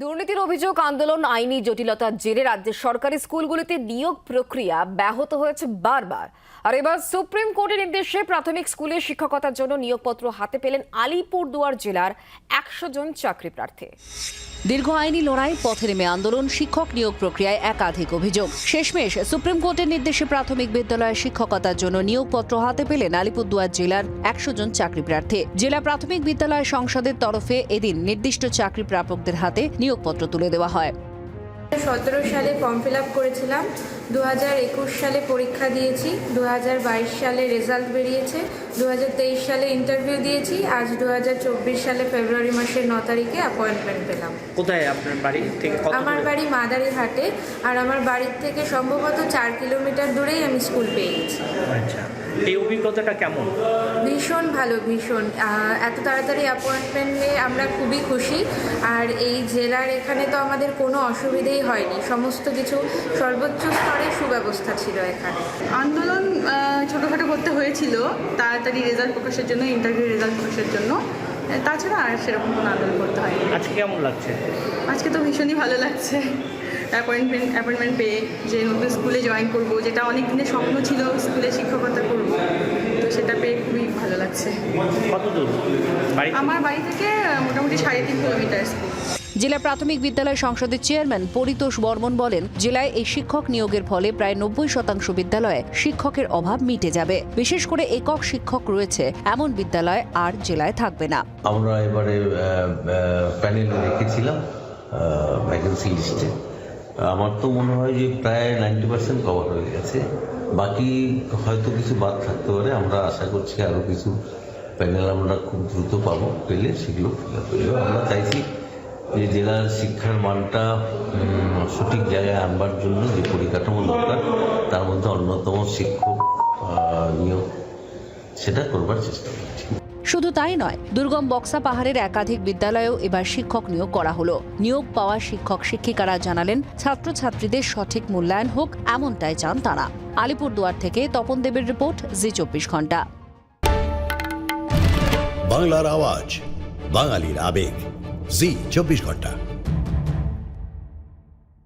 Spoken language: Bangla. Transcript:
দুর্নীতির অভিযোগ, আন্দোলন, আইনি জটিলতার জেরে রাজ্যের সরকারি স্কুলগুলিতে নিয়োগ প্রক্রিয়া ব্যাহত হয়েছে বারবার। আর এবার সুপ্রিম কোর্টের নির্দেশে প্রাথমিক স্কুলে শিক্ষকতার জন্য নিয়োগপত্র হাতে পেলেন আলিপুরদুয়ার জেলার একশো জন চাকরি প্রার্থী। দীর্ঘ আইনি লড়াই, পথে নেমে আন্দোলন, শিক্ষক নিয়োগ প্রক্রিয়ায় একাধিক অভিযোগ। শেষমেশ সুপ্রিম কোর্টের নির্দেশে প্রাথমিক বিদ্যালয়ে শিক্ষকতার জন্য নিয়োগপত্র হাতে পেলেন আলিপুরদুয়ার জেলার একশো জন চাকরি প্রার্থী। জেলা প্রাথমিক বিদ্যালয় সংসদের তরফে এদিন নির্দিষ্ট চাকরি প্রাপকদের হাতে নিয়োগপত্র তুলে দেওয়া হয়। সতেরো সালে ফর্ম ফিল আপ করেছিলাম। দু হাজার একুশ সালে পরীক্ষা দিয়েছি। দু হাজার বাইশ সালে রেজাল্ট বেরিয়েছে। দু হাজার তেইশ সালে ইন্টারভিউ দিয়েছি। আজ দু হাজার চব্বিশ সালে ফেব্রুয়ারি মাসের ন তারিখে অ্যাপয়েন্টমেন্ট পেলাম। কোথায় আপনার বাড়ি থেকে আমার? বাড়ি মাদারিহাটে। আর আমার বাড়ির থেকে সম্ভবত চার কিলোমিটার দূরেই আমি স্কুল পেয়ে গেছি। আচ্ছা। এই অভিজ্ঞতাটা কেমন? ভীষণ ভালো ভীষণ। এত তাড়াতাড়ি অ্যাপয়েন্টমেন্ট নিয়ে আমরা খুবই খুশি। আর এই জেলার এখানে তো আমাদের কোনো অসুবিধেই হয়নি। সমস্ত কিছু সর্বোচ্চ স্তরে সুব্যবস্থা ছিল এখানে। আন্দোলন ছোটোখাটো করতে হয়েছিল তাড়াতাড়ি রেজাল্ট প্রকাশের জন্য ইন্টারভিউ রেজাল্ট প্রকাশের জন্য। তাছাড়া আর সেরকম কোনো আন্দোলন করতে হয়নি। আজকে কেমন লাগছে? আজকে তো ভীষণই ভালো লাগছে। অ্যাপয়েন্টমেন্ট অ্যাপয়েন্টমেন্ট পেয়ে যে নতুন স্কুলে জয়েন করব যেটা অনেক দিনের স্বপ্ন ছিল স্কুলে শিক্ষকতা করব তো সেটা পেয়ে খুবই ভালো লাগছে। কত দূর আমার বাড়ি থেকে মোটামুটি সাড়ে তিন কিলোমিটার স্কুল জেলা প্রাথমিক বিদ্যালয় সংসদের চেয়ারম্যান পরিতোষ বর্মন বলেন জেলায় এই শিক্ষক নিয়োগের ফলে প্রায় নব্বই শতাংশ বিদ্যালয়ে শিক্ষকের অভাব মিটে যাবে। বিশেষ করে একক শিক্ষক রয়েছে এমন বিদ্যালয় আর জেলায় থাকবে না। আমরা এবারে প্যানেল রেখেছিলাম ভ্যাকেন্সি লিস্টে আমার তো মনে হয় যে প্রায় নাইনটি পার্সেন্ট কভার হয়ে গেছে। বাকি হয়তো কিছু বাদ থাকতে পারে, আমরা আশা করছি আরও কিছু প্যানেল আমরা খুব দ্রুত পাবো, পেলে সেগুলো ফিল আপ আমরা চাইছি যে জেলার শিক্ষার মানটা সঠিক জায়গায় আনবার জন্য যে পরিকাঠামো দরকার, তার মধ্যে অন্যতম শিক্ষক নিয়োগ, সেটা করবার চেষ্টা করছি। শুধু তাই নয়, দুর্গম বক্সা পাহাড়ের একাধিক বিদ্যালয়েও এবার শিক্ষক নিয়োগ করা হলো। নিয়োগ পাওয়া শিক্ষক শিক্ষিকারা জানালেন, ছাত্রছাত্রীদের সঠিক মূল্যায়ন হোক, এমনটাই চান তারা। আলিপুরদুয়ার থেকে তপন দেবের রিপোর্ট, জি চব্বিশ ঘণ্টা। বাংলার আওয়াজ, বাঙালির আবেগ, জি চব্বিশ ঘণ্টা।